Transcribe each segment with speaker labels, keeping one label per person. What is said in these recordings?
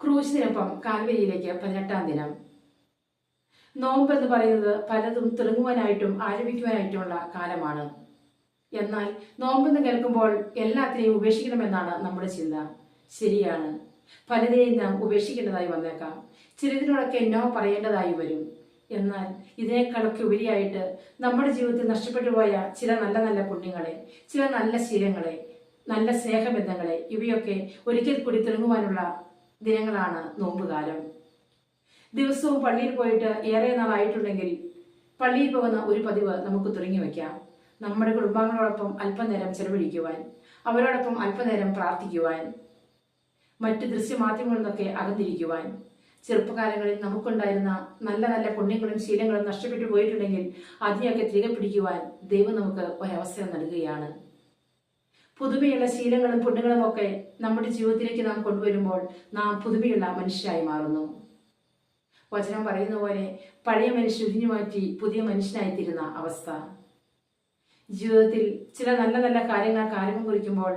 Speaker 1: ക്രൂശിനൊപ്പം കാൽവരിയിലേക്ക് പതിനെട്ടാം ദിനം. നോമ്പ് എന്ന് പറയുന്നത് പലതും തിളങ്ങുവാനായിട്ടും ആരംഭിക്കുവാനായിട്ടുമുള്ള കാലമാണ്. എന്നാൽ നോമ്പെന്ന് കേൾക്കുമ്പോൾ എല്ലാത്തിനെയും ഉപേക്ഷിക്കണമെന്നാണ് നമ്മുടെ ചിന്ത. ശരിയാണ്. പലതിനെയും നാം ഉപേക്ഷിക്കേണ്ടതായി വന്നേക്കാം. ചിലതിനോടൊക്കെ നോ പറയേണ്ടതായി വരും. എന്നാൽ ഇതിനേക്കാളൊക്കെ ഉപരിയായിട്ട് നമ്മുടെ ജീവിതത്തിൽ നഷ്ടപ്പെട്ടു പോയ ചില നല്ല നല്ല പുണ്യങ്ങളെ ചില നല്ല ശീലങ്ങളെ നല്ല സ്നേഹബന്ധങ്ങളെ ഇവയൊക്കെ ഒരിക്കൽ കൂടി തിളങ്ങുവാനുള്ള ദിനങ്ങളാണ് നോമ്പുകാലം. ദിവസവും പള്ളിയിൽ പോയിട്ട് ഏറെ നാളായിട്ടുണ്ടെങ്കിൽ പള്ളിയിൽ പോകുന്ന ഒരു പതിവ് നമുക്ക് തുടങ്ങി വയ്ക്കാം നമ്മുടെ കുടുംബാംഗങ്ങളോടൊപ്പം അല്പനേരം ചെലവഴിക്കുവാൻ അവരോടൊപ്പം അല്പനേരം പ്രാർത്ഥിക്കുവാൻ മറ്റ് ദൃശ്യമാധ്യമങ്ങളിൽ നിന്നൊക്കെ അകന്നിരിക്കുവാൻ ചെറുപ്പകാലങ്ങളിൽ നമുക്കുണ്ടായിരുന്ന നല്ല നല്ല പുണ്യങ്ങളും ശീലങ്ങളും നഷ്ടപ്പെട്ടു പോയിട്ടുണ്ടെങ്കിൽ അതിനെയൊക്കെ തിരികെ പിടിക്കുവാൻ ദൈവം നമുക്ക് ഒരവസരം നൽകുകയാണ്. പുതുമയുള്ള ശീലങ്ങളും പുണ്യങ്ങളും ഒക്കെ നമ്മുടെ ജീവിതത്തിലേക്ക് നാം കൊണ്ടുവരുമ്പോൾ നാം പുതുമയുള്ള മനുഷ്യരായി മാറുന്നു. വചനം പറയുന്ന പോലെ പഴയ മനുഷ്യൻ ഉരിഞ്ഞു മാറ്റി പുതിയ മനുഷ്യനായിത്തീരുന്ന അവസ്ഥ. ജീവിതത്തിൽ ചില നല്ല നല്ല കാര്യങ്ങൾ കാര്യം കുറിക്കുമ്പോൾ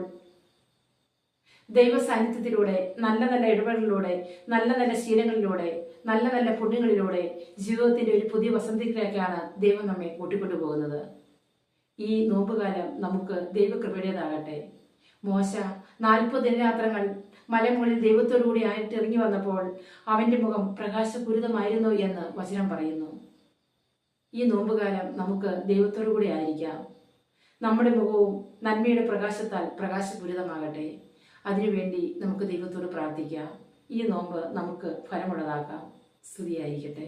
Speaker 1: ദൈവ സാന്നിധ്യത്തിലൂടെ നല്ല നല്ല ഇടപെടലിലൂടെ നല്ല നല്ല ശീലങ്ങളിലൂടെ നല്ല നല്ല പുണ്യങ്ങളിലൂടെ ജീവിതത്തിന്റെ ഒരു പുതിയ വസന്തിയിലേക്കാണ് ദൈവം നമ്മെ കൂട്ടിക്കൊണ്ടു പോകുന്നത് ഈ നോമ്പുകാലം നമുക്ക് ദൈവകൃപയുടേതാകട്ടെ. മോശ നാൽപ്പത് ദിനരാത്രങ്ങൾ മലമുകളിൽ ദൈവത്തോടുകൂടി ആയിട്ട് ഇറങ്ങി വന്നപ്പോൾ അവന്റെ മുഖം പ്രകാശപൂരിതമായിരുന്നു എന്ന് വചനം പറയുന്നു. ഈ നോമ്പുകാലം നമുക്ക് ദൈവത്തോടുകൂടി ആയിരിക്കാം. നമ്മുടെ മുഖവും നന്മയുടെ പ്രകാശത്താൽ പ്രകാശപൂരിതമാകട്ടെ. അതിനുവേണ്ടി നമുക്ക് ദൈവത്തോട് പ്രാർത്ഥിക്കാം. ഈ നോമ്പ് നമുക്ക് ഫലമുള്ളതാക്കാം സ്തുതിയായിരിക്കട്ടെ.